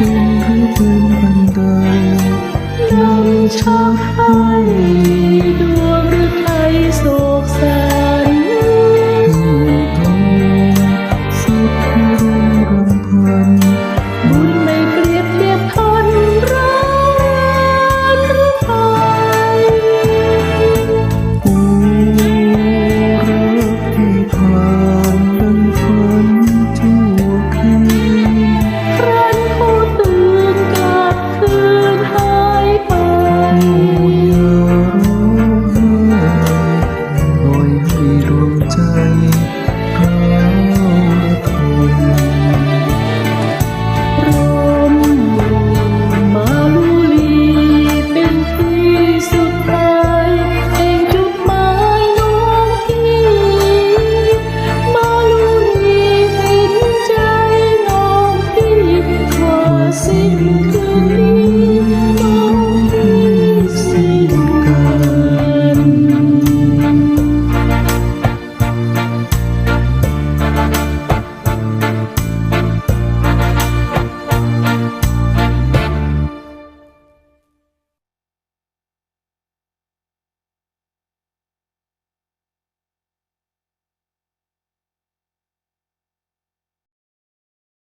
em cứ quên bằng đời lâu cho phai